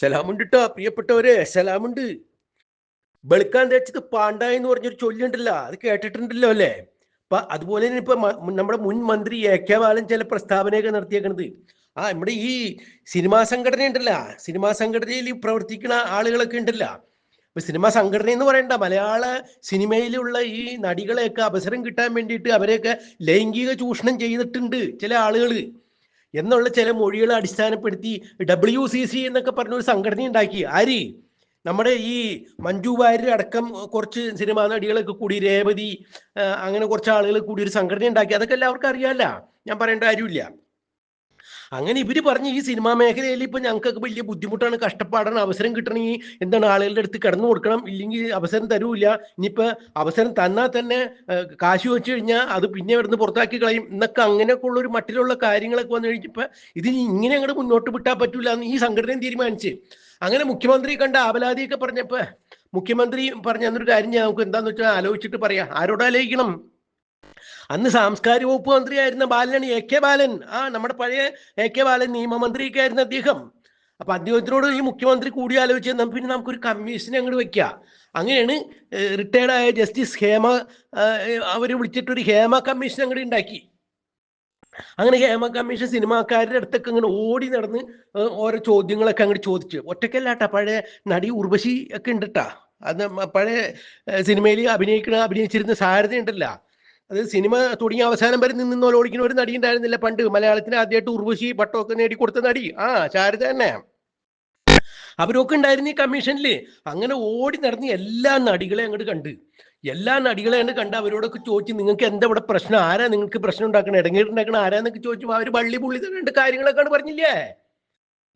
സലാമുണ്ട് കേട്ടോ പ്രിയപ്പെട്ടവരെ സലാമുണ്ട്. വെളുക്കാൻ തേച്ചത് പാണ്ട എന്ന് പറഞ്ഞൊരു ചൊല്ലുണ്ടല്ലോ അത് കേട്ടിട്ടുണ്ടല്ലോ അല്ലേ? അപ്പൊ അതുപോലെ തന്നെ ഇപ്പൊ നമ്മുടെ മുൻ മന്ത്രി എ കെ ബാലൻ ചില പ്രസ്താവനയൊക്കെ നടത്തിയേക്കണത്. ആ നമ്മുടെ ഈ സിനിമാ സംഘടന ഉണ്ടല്ല സിനിമാ സംഘടനയിൽ പ്രവർത്തിക്കുന്ന ആളുകളൊക്കെ ഉണ്ടല്ല. ഇപ്പൊ സിനിമാ സംഘടന എന്ന് പറയണ്ട മലയാള സിനിമയിലുള്ള ഈ നടികളെയൊക്കെ അവസരം കിട്ടാൻ വേണ്ടിയിട്ട് അവരെയൊക്കെ ലൈംഗിക ചൂഷണം ചെയ്തിട്ടുണ്ട് ചില ആളുകൾ എന്നുള്ള ചില മൊഴികളെ അടിസ്ഥാനപ്പെടുത്തി ഡബ്ല്യു സി സി എന്നൊക്കെ പറഞ്ഞ ഒരു സംഘടന ഉണ്ടാക്കി. ആര്? നമ്മുടെ ഈ മഞ്ജു വാര്യർ അടക്കം കുറച്ച് സിനിമാ നടികളൊക്കെ കൂടി രേവതി അങ്ങനെ കുറച്ച് ആളുകൾ കൂടി ഒരു സംഘടന ഉണ്ടാക്കി. അതൊക്കെ എല്ലാവർക്കും അറിയാമല്ല. ഞാൻ പറയേണ്ട കാര്യമില്ല. അങ്ങനെ ഇവർ പറഞ്ഞ് ഈ സിനിമാ മേഖലയിൽ ഇപ്പൊ ഞങ്ങൾക്ക് വലിയ ബുദ്ധിമുട്ടാണ്. കഷ്ടപ്പാടാണ്. അവസരം കിട്ടണമെങ്കിൽ എന്താണ് ആളുകളുടെ അടുത്ത് കിടന്നു കൊടുക്കണം. ഇല്ലെങ്കിൽ അവസരം തരൂല്ല. ഇനിയിപ്പോ അവസരം തന്നാൽ തന്നെ കാശ് വെച്ച് കഴിഞ്ഞാൽ അത് പിന്നെ ഇവിടുന്ന് പുറത്താക്കി കളയും. എന്നൊക്കെ അങ്ങനെയൊക്കെ ഉള്ള ഒരു മട്ടിലുള്ള കാര്യങ്ങളൊക്കെ വന്നു കഴിഞ്ഞപ്പോ ഇതിന് ഇങ്ങനെ അങ്ങോട്ട് മുന്നോട്ട് വിട്ടാൽ പറ്റൂല എന്ന് ഈ സംഘടനയും തീരുമാനിച്ച്. അങ്ങനെ മുഖ്യമന്ത്രി കണ്ട ആപലാതിയൊക്കെ പറഞ്ഞപ്പോ മുഖ്യമന്ത്രി പറഞ്ഞ അന്നൊരു കാര്യം ഞാൻ നമുക്ക് എന്താന്ന് വെച്ചാൽ ആലോചിച്ചിട്ട് പറയാം. ആരോട് ആലോചിക്കണം? അന്ന് സാംസ്കാരിക വകുപ്പ് മന്ത്രിയായിരുന്ന ബാലനാണ് എ കെ ബാലൻ. ആ നമ്മുടെ പഴയ എ കെ ബാലൻ നിയമമന്ത്രിയൊക്കെ ആയിരുന്ന അദ്ദേഹം. അപ്പൊ അദ്ദേഹത്തിനോട് ഈ മുഖ്യമന്ത്രി കൂടി ആലോചിച്ച് നമുക്ക് പിന്നെ നമുക്കൊരു കമ്മീഷനെ അങ്ങോട്ട് വെക്കാം. അങ്ങനെയാണ് റിട്ടയർഡ് ആയ ജസ്റ്റിസ് ഹേമ അവർ വിളിച്ചിട്ടൊരു ഹേമ കമ്മീഷൻ അങ്ങോട്ട് ഉണ്ടാക്കി അങ്ങനെ ഹേമ കമ്മീഷൻ സിനിമാക്കാരുടെ അടുത്തൊക്കെ ഇങ്ങനെ ഓടി നടന്ന് ഓരോ ചോദ്യങ്ങളൊക്കെ അങ്ങോട്ട് ചോദിച്ചു. ഒറ്റയ്ക്കല്ലാട്ടാ പഴയ നടി ഉർവശി ഒക്കെ ഉണ്ട് ട്ടാ അത് പഴയ സിനിമയിൽ അഭിനയിക്കണ അഭിനയിച്ചിരുന്ന സാരഥ ഉണ്ടല്ല അത് സിനിമ തുടങ്ങിയ അവസാനം വരെ നിന്ന് ഓടിക്കുന്ന ഒരു നടി ഉണ്ടായിരുന്നില്ല പണ്ട്. മലയാളത്തിന് ആദ്യമായിട്ട് ഉർവശി പട്ടമൊക്കെ നേടിക്കൊടുത്ത നടി. ആ ശാരദ തന്നെ. അവരൊക്കെ ഉണ്ടായിരുന്നു ഈ കമ്മീഷനിൽ അങ്ങനെ ഓടി നടന്ന് എല്ലാ നടികളെ അങ്ങോട്ട് കണ്ട്. എല്ലാ നടികളെ അങ്ങോട്ട് കണ്ട് അവരോടൊക്കെ ചോദിച്ച് നിങ്ങൾക്ക് എന്താ ഇവിടെ പ്രശ്നം? ആരാ നിങ്ങൾക്ക് പ്രശ്നം ഉണ്ടാക്കണം? ഇടങ്ങേറുണ്ടാക്കണം? ആരാന്നൊക്കെ ചോദിച്ചു അവർ വള്ളി പുള്ളി രണ്ട് കാര്യങ്ങളൊക്കെ പറഞ്ഞില്ലേ?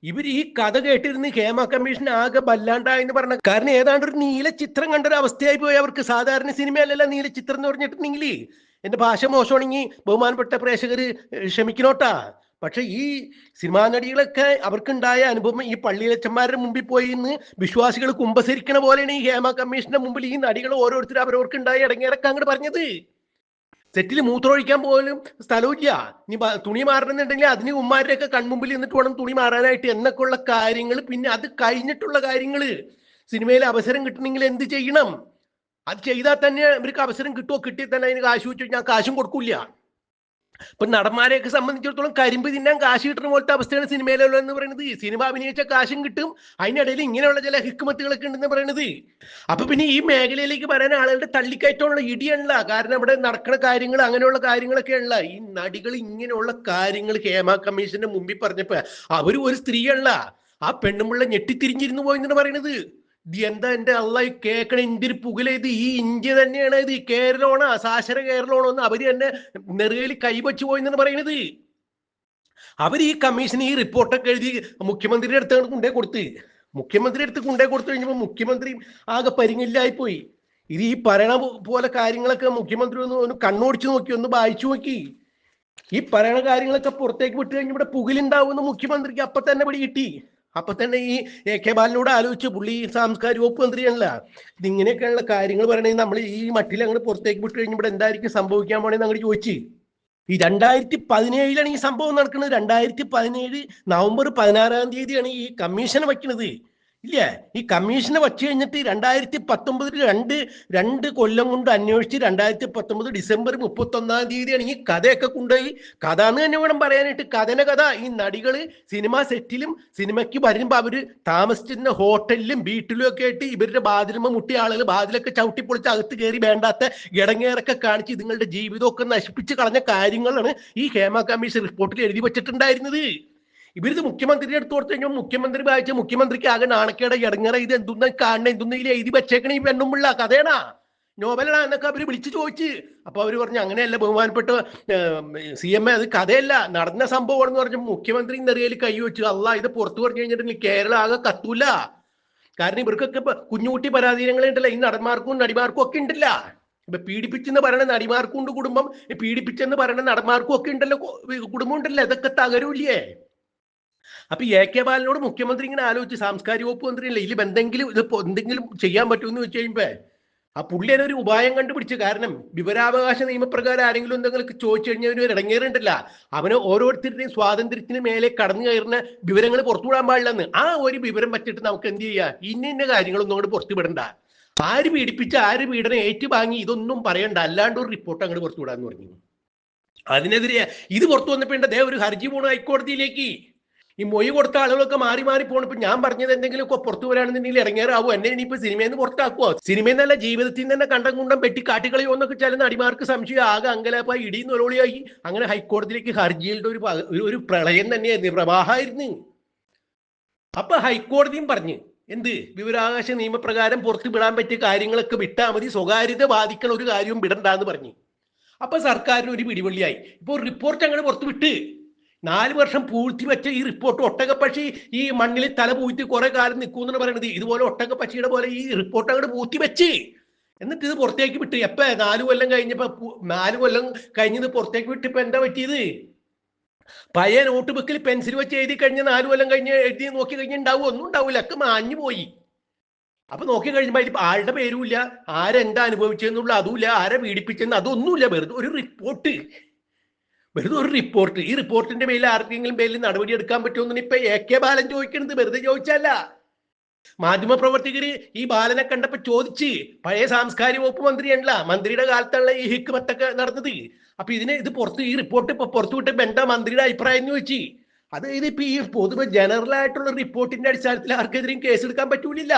ഇവർ ഈ കഥ കേട്ടിരുന്ന് ഹേമ കമ്മീഷൻ ആകെ ബല്ലാണ്ടായെന്ന് പറഞ്ഞ കാരണം ഏതാണ്ട് ഒരു നീല ചിത്രം കണ്ട ഒരു അവസ്ഥയായി പോയി അവർക്ക്. സാധാരണ സിനിമയല്ലല്ലോ നീല ചിത്രം എന്ന് പറഞ്ഞിട്ടുണ്ടെങ്കിൽ എന്റെ ഭാഷ മോശമാണെങ്കിൽ ബഹുമാനപ്പെട്ട പ്രേക്ഷകർ ക്ഷമിക്കണോട്ടാ. പക്ഷെ ഈ സിനിമാ നടികളൊക്കെ അവർക്കുണ്ടായ അനുഭവം ഈ പള്ളിയിലച്ചന്മാരുടെ മുമ്പിൽ പോയി ഇന്ന് വിശ്വാസികൾ കുമ്പസരിക്കണ പോലെയാണ് ഈ ഹേമ കമ്മീഷന്റെ മുമ്പിൽ ഈ നടികൾ ഓരോരുത്തരും അവരവർക്കുണ്ടായ ഇടങ്ങേറൊക്കെ അങ്ങോട്ട് പറഞ്ഞത്. സെറ്റിൽ മൂത്രമൊഴിക്കാൻ പോലും സ്ഥലമില്ല. ഇനി തുണി മാറണമെന്നുണ്ടെങ്കിൽ അതിന് ഉമ്മാരുടെയൊക്കെ കൺമുമ്പിൽ നിന്നിട്ട് വേണം തുണി മാറാനായിട്ട് എന്നൊക്കെ ഉള്ള കാര്യങ്ങൾ പിന്നെ അത് കഴിഞ്ഞിട്ടുള്ള കാര്യങ്ങൾ സിനിമയിൽ അവസരം കിട്ടണമെങ്കിൽ എന്ത് ചെയ്യണം? അത് ചെയ്താൽ തന്നെ ഇവർക്ക് അവസരം കിട്ടുമോ കിട്ടിയാൽ തന്നെ അതിന് കാശ് വെച്ചു ഞാൻ കാശും കൊടുക്കൂല ഇപ്പൊ നടന്മാരെയൊക്കെ സംബന്ധിച്ചിടത്തോളം കരിമ്പ് തിന്നാൻ കാശ് കിട്ടുന്ന പോലത്തെ അവസ്ഥയാണ് സിനിമയിലുള്ള എന്ന് പറയുന്നത്. സിനിമ അഭിനയിച്ച കാശും കിട്ടും. അതിനിടയിൽ ഇങ്ങനെയുള്ള ചില ഹിക്കുമത്തുകളൊക്കെ ഉണ്ടെന്ന് പറയുന്നത്. അപ്പൊ പിന്നെ ഈ മേഖലയിലേക്ക് പറയാൻ ആളുകളുടെ തള്ളിക്കയറ്റമുള്ള ഇടിയല്ല. കാരണം ഇവിടെ നടക്കുന്ന കാര്യങ്ങൾ അങ്ങനെയുള്ള കാര്യങ്ങളൊക്കെ ഉള്ള ഈ നടികൾ ഇങ്ങനെയുള്ള കാര്യങ്ങൾ ഹേമ കമ്മീഷന്റെ മുമ്പിൽ പറഞ്ഞപ്പോ അവരും ഒരു സ്ത്രീയല്ല. ആ പെണ്ണുമുള്ള ഞെട്ടിത്തിരിഞ്ഞിരുന്നു പോയെന്നാണ് പറയുന്നത്. എന്താ എന്റെ അള്ള ഈ കേക്കണ ഇന്ത്യയിൽ പുകില ഇത് ഈ ഇന്ത്യ തന്നെയാണ്. ഇത് കേരളമാണോ. സാക്ഷര കേരളമാണോ എന്ന് അവർ തന്നെ നെറുകയിൽ കൈവച്ചു പോയെന്നാണ് പറയുന്നത്. അവർ ഈ കമ്മീഷൻ ഈ റിപ്പോർട്ടൊക്കെ എഴുതി മുഖ്യമന്ത്രിയുടെ അടുത്ത് കൊണ്ടേ കൊടുത്ത്. മുഖ്യമന്ത്രി അടുത്ത് കൊണ്ടേ കൊടുത്തു കഴിഞ്ഞപ്പോൾ മുഖ്യമന്ത്രി ആകെ പരിങ്ങില്ലായിപ്പോയി. ഇത് ഈ പറയണ പോലെ കാര്യങ്ങളൊക്കെ മുഖ്യമന്ത്രി ഒന്ന് ഒന്ന് കണ്ണോടിച്ചു നോക്കി ഒന്ന് വായിച്ചു നോക്കി. ഈ പറയണ കാര്യങ്ങളൊക്കെ പുറത്തേക്ക് വിട്ട് കഴിഞ്ഞ് ഇവിടെ പുകലുണ്ടാവുമെന്ന് മുഖ്യമന്ത്രിക്ക് അപ്പൊ തന്നെ പിടി കിട്ടി അപ്പൊ തന്നെ ഈ എ കെ ബാലനോട് ആലോചിച്ച് പുള്ളി സാംസ്കാരിക വകുപ്പ് മന്ത്രിയാണല്ല. ഇതിങ്ങനെയൊക്കെയുള്ള കാര്യങ്ങൾ പറയണെങ്കിൽ നമ്മൾ ഈ മട്ടിൽ അങ്ങോട്ട് പുറത്തേക്ക് വിട്ട് കഴിഞ്ഞപ്പോൾ എന്തായിരിക്കും സംഭവിക്കാൻ പോണെന്ന് അങ്ങോട്ട് ചോദിച്ചു. ഈ രണ്ടായിരത്തി പതിനേഴിലാണ് ഈ സംഭവം നടക്കുന്നത് രണ്ടായിരത്തി പതിനേഴ് നവംബർ പതിനാറാം തീയതിയാണ് ഈ കമ്മീഷൻ വയ്ക്കുന്നത് ഇല്ലേ? ഈ കമ്മീഷനെ വച്ചു കഴിഞ്ഞിട്ട് രണ്ടായിരത്തി പത്തൊമ്പതിൽ രണ്ട് രണ്ട് കൊല്ലം കൊണ്ട് അന്വേഷിച്ച് രണ്ടായിരത്തി പത്തൊമ്പത് ഡിസംബർ മുപ്പത്തി ഒന്നാം തീയതിയാണ് ഈ കഥയൊക്കെ കൊണ്ടുപോയി. കഥ എന്ന് തന്നെ വേണം പറയാനായിട്ട്. കഥന കഥ. ഈ നടികൾ സിനിമ സെറ്റിലും സിനിമയ്ക്ക് വരുമ്പോൾ അവർ താമസിച്ചിരുന്ന ഹോട്ടലിലും വീട്ടിലും ഒക്കെ ആയിട്ട് ഇവരുടെ ബാതിലുമ്പോൾ മുട്ടിയ ആളുകൾ ബാതിലൊക്കെ ചവിട്ടിപ്പൊളിച്ച് അകത്ത് കയറി വേണ്ടാത്ത ഇടങ്ങേറൊക്കെ കാണിച്ച് ഇതുങ്ങളുടെ ജീവിതമൊക്കെ നശിപ്പിച്ച് കളഞ്ഞ കാര്യങ്ങളാണ് ഈ ഹേമ കമ്മീഷൻ റിപ്പോർട്ടിൽ എഴുതി വെച്ചിട്ടുണ്ടായിരുന്നത്. ഇവരിത് മുഖ്യമന്ത്രിയുടെ അടുത്ത് കൊടുത്തു കഴിഞ്ഞാൽ മുഖ്യമന്ത്രി വായിച്ച മുഖ്യമന്ത്രിക്ക് ആകെ നാണക്കേട ഇടങ്ങറ ഇത് എന്തുന്ന കാണണ എന്തുന്ന ഇതിൽ എഴുതി വെച്ചേക്കണ ഈ പെണ്ണുമ്പിള്ള കഥയാണാ നോവലാ എന്നൊക്കെ അവർ വിളിച്ചു ചോദിച്ച്. അപ്പൊ അവർ പറഞ്ഞു അങ്ങനെയല്ല ബഹുമാനപ്പെട്ട സി എം എ അത് കഥയല്ല. നടന്ന സംഭവം എന്ന് പറഞ്ഞു മുഖ്യമന്ത്രി നെറിയയിൽ കൈ വെച്ചു. അല്ല ഇത് പുറത്തു പറഞ്ഞു കഴിഞ്ഞിട്ടുണ്ടെങ്കിൽ കേരളം ആകെ കത്തൂല. കാരണം ഇവർക്കൊക്കെ ഇപ്പൊ കുഞ്ഞുകുട്ടി പരാധീനങ്ങളുണ്ടല്ലോ ഈ നടന്മാർക്കും നടിമാർക്കും ഒക്കെ ഉണ്ടല്ല. ഇപ്പൊ പീഡിപ്പിച്ചെന്ന് പറയണ നടിമാർക്കും കുടുംബം. പീഡിപ്പിച്ചെന്ന് പറയണ നടന്മാർക്കും ഒക്കെ ഉണ്ടല്ലോ കുടുംബം ഉണ്ടല്ലോ. ഇതൊക്കെ തകരൂല്ലേ? അപ്പൊ എ കെ ബാലനോട് മുഖ്യമന്ത്രി ഇങ്ങനെ ആലോചിച്ച് സാംസ്കാരിക വകുപ്പ് മന്ത്രിയല്ലേ ഇതിൽ എന്തെങ്കിലും ഇത് എന്തെങ്കിലും ചെയ്യാൻ പറ്റുമെന്ന് വെച്ച് കഴിയുമ്പോ ആ പുള്ളി ഒരു ഉപായം കണ്ടുപിടിച്ചു കാരണം വിവരാവകാശ നിയമപ്രകാരം ആരെങ്കിലും എന്തെങ്കിലും ചോദിച്ചു കഴിഞ്ഞാൽ അവർ ഇടങ്ങേറുണ്ടല്ല. അവന് ഓരോരുത്തരുടെയും സ്വാതന്ത്ര്യത്തിന് മേലെ കടന്നു കയറുന്ന വിവരങ്ങൾ പുറത്തുവിടാൻ പാടില്ലെന്ന്. ആ ഒരു വിവരം പറ്റിയിട്ട് നമുക്ക് എന്ത് ചെയ്യാം? ഇന്ന ഇന്ന കാര്യങ്ങളൊന്നും അങ്ങോട്ട് പുറത്തു വിടണ്ട. ആര് പീഡിപ്പിച്ച് ആര് പീഡനം ഏറ്റുവാങ്ങി ഇതൊന്നും പറയണ്ട. അല്ലാണ്ട് ഒരു റിപ്പോർട്ട് അങ്ങോട്ട് പുറത്തു വിടാന്ന് പറഞ്ഞു. അതിനെതിരെ ഇത് പുറത്തു വന്നപ്പോ ദേ ഒരു ഹർജി പോണ ഹൈക്കോടതിയിലേക്ക്. ഈ മൊഴി കൊടുത്ത ആളുകളൊക്കെ മാറി മാറി പോകണം ഇപ്പൊ ഞാൻ പറഞ്ഞത് എന്തെങ്കിലും ഒക്കെ പുറത്തു വരാണെന്നുണ്ടെങ്കിൽ ഇറങ്ങിയാറാവോ എന്നെ ഇനിയിപ്പോ സിനിമയിൽ നിന്ന് പുറത്താക്കുവോ? സിനിമയിൽ നിന്നല്ല ജീവിതത്തിൽ തന്നെ കണ്ടം കുണ്ടം പെട്ടി കാട്ടിക്കളയോ എന്നൊക്കെ ചില നടിമാർക്ക് സംശയം. ആകെ അങ്കലാപ്പായി ഇടിയും നൊലോളിയായി. അങ്ങനെ ഹൈക്കോടതിയിലേക്ക് ഹർജികളുടെ ഒരു- ഒരു പ്രളയം തന്നെയായിരുന്നു. പ്രവാഹമായിരുന്നു. അപ്പൊ ഹൈക്കോടതിയും പറഞ്ഞു എന്ത്? വിവരാവകാശ നിയമപ്രകാരം പുറത്തു വിടാൻ പറ്റിയ കാര്യങ്ങളൊക്കെ വിട്ടാൽ മതി. സ്വകാര്യത ബാധിക്കണ ഒരു കാര്യവും വിടണ്ടെന്ന് പറഞ്ഞു. അപ്പൊ സർക്കാരിന് ഒരു പിടിവള്ളിയായി. ഇപ്പൊ റിപ്പോർട്ട് അങ്ങനെ പുറത്തു വിട്ട് നാല് വർഷം പൂഴ്ത്തി വെച്ച ഈ റിപ്പോർട്ട് ഒട്ടകപ്പക്ഷി ഈ മണ്ണിൽ തല പൂഴ്ത്തി കുറെ കാലം നിൽക്കുമെന്നാണ് പറയുന്നത്. ഇതുപോലെ ഒട്ടകപ്പക്ഷിയുടെ പോലെ ഈ റിപ്പോർട്ട് അങ്ങോട്ട് പൂഴ്ത്തി വെച്ച്. എന്നിട്ട് ഇത് പുറത്തേക്ക് വിട്ട്. എപ്പ? നാല് കൊല്ലം കഴിഞ്ഞപ്പോ നാല് കൊല്ലം കഴിഞ്ഞത് പുറത്തേക്ക് വിട്ട് ഇപ്പൊ എന്താ പറ്റിയത്? പഴയ നോട്ട് ബുക്കിൽ പെൻസിൽ വെച്ച് എഴുതി കഴിഞ്ഞ നാല് കൊല്ലം കഴിഞ്ഞ് എഴുതി നോക്കി കഴിഞ്ഞ് ഉണ്ടാവും ഒന്നും ഉണ്ടാവില്ല. ഒക്കെ മാഞ്ഞു പോയി. അപ്പൊ നോക്കി കഴിഞ്ഞപ്പോ അതിൽ ആളുടെ പേരുമില്ല? ആരെന്താ അനുഭവിച്ചെന്നുള്ള അതുമില്ല. ആരെ പീഡിപ്പിച്ചെന്ന് അതൊന്നുമില്ല. വെറുതെ ഒരു റിപ്പോർട്ട്. വെറുതെ ഒരു റിപ്പോർട്ട് ഈ റിപ്പോർട്ടിന്റെ മേലിൽ ആർക്കെങ്കിലും പേരിൽ നടപടി എടുക്കാൻ പറ്റുമെന്ന് ഇപ്പൊ എ കെ ബാലൻ ചോദിക്കുന്നത് വെറുതെ ചോദിച്ചല്ല മാധ്യമപ്രവർത്തകര് ഈ ബാലനെ കണ്ടപ്പോ ചോദിച്ച് പഴയ സാംസ്കാരിക വകുപ്പ് മന്ത്രിയല്ല മന്ത്രിയുടെ കാലത്തുള്ള ഈ ഹിക്മത്തൊക്കെ നടന്നത്. അപ്പൊ ഇതിന് ഇത് പുറത്ത് ഈ റിപ്പോർട്ട് ഇപ്പൊ പുറത്തു ബന്ധ മന്ത്രിയുടെ അഭിപ്രായം എന്ന് ചോദിച്ചു? അത് ഇതിപ്പോ ഈ പൊതുവെ ജനറൽ ആയിട്ടുള്ള റിപ്പോർട്ടിന്റെ അടിസ്ഥാനത്തിൽ ആർക്കെതിരെയും കേസ് എടുക്കാൻ പറ്റൂലില്ല.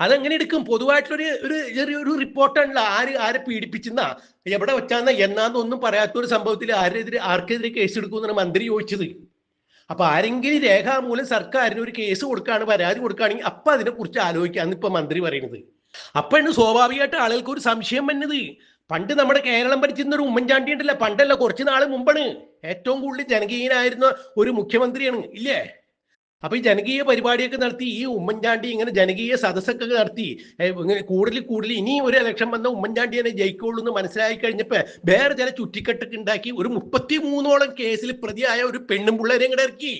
അതെങ്ങനെ എടുക്കും? പൊതുവായിട്ടുള്ളൊരു ഒരു ചെറിയ ഒരു റിപ്പോർട്ടാണല്ലോ ആര് ആരെ പീഡിപ്പിച്ചെന്നാ? എവിടെ വെച്ചാന്ന? എന്നാന്നൊന്നും പറയാത്ത ഒരു സംഭവത്തിൽ ആരെതിരെ ആർക്കെതിരെ കേസ് എടുക്കുമെന്നാണ് മന്ത്രി ചോദിച്ചത്. അപ്പൊ ആരെങ്കിലും രേഖാമൂലം സർക്കാരിന് ഒരു കേസ് കൊടുക്കുകയാണ് പരാതി കൊടുക്കുകയാണെങ്കിൽ അപ്പൊ അതിനെ കുറിച്ച് ആലോചിക്കാന്ന് ഇപ്പൊ മന്ത്രി പറയുന്നത്. അപ്പോഴാണ് സ്വാഭാവികമായിട്ട് ആളുകൾക്ക് ഒരു സംശയം വന്നത്. പണ്ട് നമ്മുടെ കേരളം ഭരിച്ചിരുന്ന ഒരു ഉമ്മൻചാണ്ടി ഉണ്ടല്ല. പണ്ടല്ല കുറച്ച് നാൾ മുമ്പാണ് ഏറ്റവും കൂടുതൽ ജനകീയനായിരുന്ന ഒരു മുഖ്യമന്ത്രിയാണ്. ഇല്ലേ? അപ്പൊ ഈ ജനകീയ പരിപാടിയൊക്കെ നടത്തി ഈ ഉമ്മൻചാണ്ടി ഇങ്ങനെ ജനകീയ സദസ്സൊക്കെ നടത്തി ഇങ്ങനെ കൂടുതൽ കൂടുതൽ ഇനി ഒരു ഇലക്ഷൻ വന്ന ഉമ്മൻചാണ്ടി തന്നെ ജയിക്കുള്ളൂ എന്ന് മനസ്സിലായി കഴിഞ്ഞപ്പോ വേറെ ചില ചുറ്റിക്കെട്ടൊക്കെ ഉണ്ടാക്കി ഒരു മുപ്പത്തി മൂന്നോളം കേസിൽ പ്രതിയായ ഒരു പെണ്ണും പിള്ളേരെയും കൂടെ ഇറക്കി.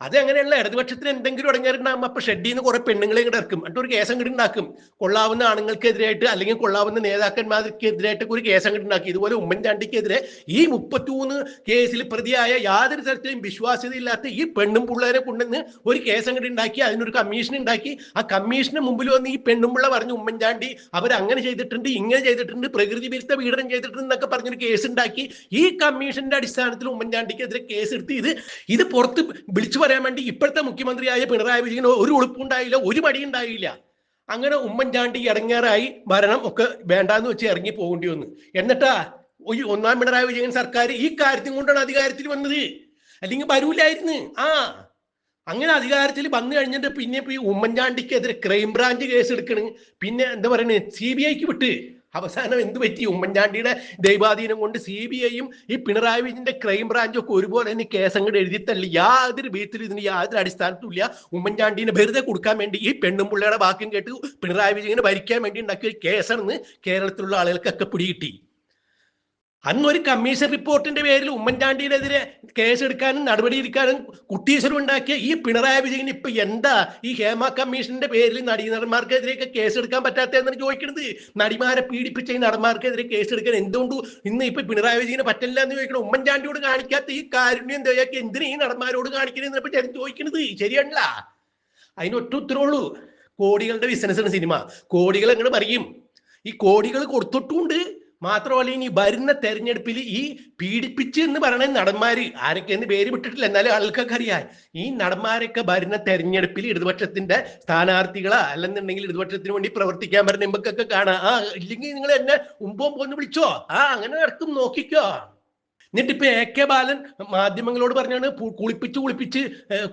അത് അങ്ങനെയുള്ള ഇടതുപക്ഷത്തിന് എന്തെങ്കിലും അടങ്ങിയിട്ടുണ്ടാകും അപ്പൊ ഷെഡിൽ നിന്ന് കുറെ പെണ്ണുങ്ങളെ ഇങ്ങോട്ട് ഇറക്കും. ഒരു കേസ് അങ്ങോട്ട് ഉണ്ടാക്കും കൊള്ളാവുന്ന ആണുങ്ങൾക്കെതിരായിട്ട് അല്ലെങ്കിൽ കൊള്ളാവുന്ന നേതാക്കന്മാർക്കെതിരായിട്ട് ഒരു കേസ് അങ്ങോട്ട് ഉണ്ടാക്കി ഇതുപോലെ ഉമ്മൻചാണ്ടിക്കെതിരെ ഈ മുപ്പത്തിമൂന്ന് കേസിൽ പ്രതിയായ യാതൊരു തരത്തിലും വിശ്വാസ്യതയില്ലാത്ത ഈ പെണ്ണും പിള്ളേരെ കൊണ്ടുവന്ന് ഒരു കേസ് അങ്ങോട്ട് ഉണ്ടാക്കി അതിനൊരു കമ്മീഷൻ ഉണ്ടാക്കി ആ കമ്മീഷന് മുമ്പിൽ വന്ന് ഈ പെണ്ണും പിള്ള പറഞ്ഞു ഉമ്മൻചാണ്ടി അവർ അങ്ങനെ ചെയ്തിട്ടുണ്ട് ഇങ്ങനെ ചെയ്തിട്ടുണ്ട് പ്രകൃതി വിരുദ്ധ പീഡനം ചെയ്തിട്ടുണ്ട് എന്നൊക്കെ പറഞ്ഞൊരു കേസ് ഉണ്ടാക്കി ഈ കമ്മീഷന്റെ അടിസ്ഥാനത്തിൽ ഉമ്മൻചാണ്ടിക്കെതിരെ കേസ് എടുത്ത് ഇത് ഇത് പുറത്ത് വിളിച്ചു പറയാൻ വേണ്ടി ഇപ്പോഴത്തെ മുഖ്യമന്ത്രിയായ പിണറായി വിജയൻ ഒരു ഉളുപ്പുണ്ടായില്ല ഒരു മടി ഉണ്ടായില്ല അങ്ങനെ ഉമ്മൻചാണ്ടി ഇറങ്ങാറായി ഭരണം ഒക്കെ വേണ്ടാന്ന് വെച്ച് ഇറങ്ങി പോകേണ്ടി വന്നു. എന്നിട്ടാ ഈ ഒന്നാം പിണറായി വിജയൻ സർക്കാർ ഈ കാര്യത്തിൽ കൊണ്ടാണ് അധികാരത്തിൽ വന്നത്? അല്ലെങ്കിൽ വരൂലായിരുന്നു? ആ. അങ്ങനെ അധികാരത്തിൽ വന്നു കഴിഞ്ഞിട്ട് പിന്നെ ഈ ഉമ്മൻചാണ്ടിക്കെതിരെ ക്രൈംബ്രാഞ്ച് കേസ് എടുക്കണ്. പിന്നെ എന്താ പറയുന്നത് സി ബി ഐക്ക് വിട്ട്. അവസാനം എന്ത് പറ്റി? ഉമ്മൻചാണ്ടിയുടെ ദൈവാധീനം കൊണ്ട് സി ബി ഐയും ഈ പിണറായി വിജയന്റെ ക്രൈം ബ്രാഞ്ചും ഒക്കെ ഒരുപോലെ തന്നെ കേസ് അങ്ങോട്ട് എഴുതിത്തള്ളി യാതൊരു വിധത്തിലും ഇതിന് യാതൊരു അടിസ്ഥാനത്തും ഇല്ല. ഉമ്മൻചാണ്ടിനെ വെറുതെ കൊടുക്കാൻ വേണ്ടി ഈ പെണ്ണും പിള്ളയുടെ വാക്കും കേട്ട് പിണറായി വിജയനെ ഭരിക്കാൻ വേണ്ടി ഉണ്ടാക്കിയ ഒരു കേസാണെന്ന് കേരളത്തിലുള്ള ആളുകൾക്കൊക്കെ പിടികിട്ടി. അന്ന് ഒരു കമ്മീഷൻ റിപ്പോർട്ടിന്റെ പേരിൽ ഉമ്മൻചാണ്ടിനെതിരെ കേസെടുക്കാനും നടപടിയെടുക്കാനും കുട്ടീശ്വരം ഉണ്ടാക്കിയ ഈ പിണറായി വിജയൻ ഇപ്പൊ എന്താ ഈ ഹേമ കമ്മീഷന്റെ പേരിൽ നടീനടന്മാർക്കെതിരെയൊക്കെ കേസെടുക്കാൻ പറ്റാത്തതെന്നാണ് ചോദിക്കുന്നത്? നടിമാരെ പീഡിപ്പിച്ച ഈ നടന്മാർക്കെതിരെ കേസെടുക്കാൻ എന്തുകൊണ്ട് ഇന്ന് ഇപ്പൊ പിണറായി വിജയന് പറ്റില്ല എന്ന് ചോദിക്കണം ഉമ്മൻചാണ്ടിയോട് കാണിക്കാത്ത ഈ കാരുണ്യം ദയൊക്കെ എന്തിനാ ഈ നടന്മാരോട് കാണിക്കണെന്ന് ഞാൻ ചോദിക്കുന്നത് ശരിയല്ല അതിനൊറ്റ ഉത്തരവുള്ളൂ കോടികളുടെ ബിസിനസ് ആണ് സിനിമ. കോടികൾ അങ്ങനെ പറയും. ഈ കോടികൾ കൊടുത്തിട്ടുണ്ട് മാത്രമല്ല ഇനി വരുന്ന തെരഞ്ഞെടുപ്പിൽ ഈ പീഡിപ്പിച്ച് എന്ന് പറയുന്ന നടന്മാര് ആരൊക്കെയെന്ന് പേര് വിട്ടിട്ടില്ല എന്നാലും ആൾക്കൊക്കെ അറിയാം. ഈ നടന്മാരൊക്കെ വരുന്ന തെരഞ്ഞെടുപ്പിൽ ഇടതുപക്ഷത്തിന്റെ സ്ഥാനാർത്ഥികളാ അല്ലെന്നുണ്ടെങ്കിൽ ഇടതുപക്ഷത്തിന് വേണ്ടി പ്രവർത്തിക്കാൻ പറഞ്ഞ ഇമ്പക്കൊക്കെ കാണാം. ആ ഇല്ലെങ്കിൽ നിങ്ങൾ എന്നെ ഉമ്പോം പോന്ന് വിളിച്ചോ? ആ അങ്ങനെ നടക്കും നോക്കിക്കോ. എന്നിട്ട് ഇപ്പൊ എ കെ ബാലൻ മാധ്യമങ്ങളോട് പറഞ്ഞാണ് കുളിപ്പിച്ച് കുളിപ്പിച്ച്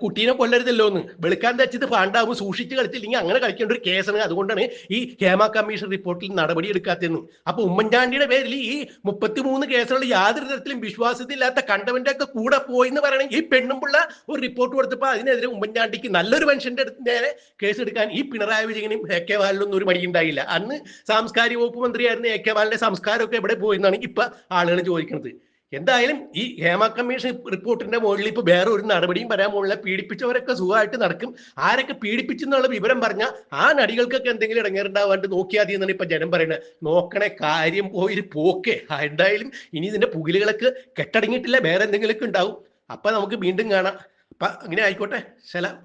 കുട്ടീനെ കൊല്ലരുതല്ലോ എന്ന് വെളുക്കാൻ തച്ചത് പാണ്ടാവും സൂക്ഷിച്ച് കളിച്ചില്ലെങ്കിൽ അങ്ങനെ കളിക്കേണ്ട ഒരു കേസാണ് അതുകൊണ്ടാണ് ഈ ഹേമ കമ്മീഷൻ റിപ്പോർട്ടിൽ നടപടി എടുക്കാത്തതെന്ന്. അപ്പൊ ഉമ്മൻചാണ്ടിയുടെ പേരിൽ ഈ മുപ്പത്തിമൂന്ന് കേസുകൾ യാതൊരു തരത്തിലും വിശ്വാസത്തില്ലാത്ത കണ്ടവന്റെ ഒക്കെ കൂടെ പോയി എന്ന് ഈ പെണ്ണുമ്പുള്ള ഒരു റിപ്പോർട്ട് കൊടുത്തപ്പോൾ അതിനെതിരെ ഉമ്മൻചാണ്ടിക്ക് നല്ലൊരു മനുഷ്യന്റെ അടുത്ത് നേരെ കേസെടുക്കാൻ ഈ പിണറായി വിജയനും എ കെ ബാലനൊന്നും ഒരു മടിയുണ്ടായില്ല അന്ന് സാംസ്കാരിക വകുപ്പ് മന്ത്രിയായിരുന്ന എ കെ ബാലന്റെ സംസ്കാരമൊക്കെ എവിടെ പോയി എന്നാണ് ഇപ്പൊ ആളുകൾ ചോദിക്കുന്നത് എന്തായാലും ഈ ഹേമ കമ്മീഷൻ റിപ്പോർട്ടിന്റെ മുകളിൽ ഇപ്പൊ വേറെ ഒരു നടപടിയും വരാൻ പോകുന്നില്ല. പീഡിപ്പിച്ചവരൊക്കെ സുഖമായിട്ട് നടക്കും. ആരൊക്കെ പീഡിപ്പിച്ചെന്നുള്ള വിവരം പറഞ്ഞാൽ ആ നടികൾക്കൊക്കെ എന്തെങ്കിലും ഇടങ്ങേറുണ്ടാവാണ്ട് നോക്കിയാൽ മതി എന്നാണ് ഇപ്പൊ ജനം പറയുന്നത് നോക്കണേ കാര്യം പോയി പോക്കേ. എന്തായാലും ഇനി ഇതിന്റെ പുകിലുകളൊക്കെ കെട്ടടങ്ങിയിട്ടില്ല. വേറെ എന്തെങ്കിലുമൊക്കെ ഉണ്ടാവും. അപ്പൊ നമുക്ക് വീണ്ടും കാണാം. അപ്പൊ അങ്ങനെ ആയിക്കോട്ടെ. സലാം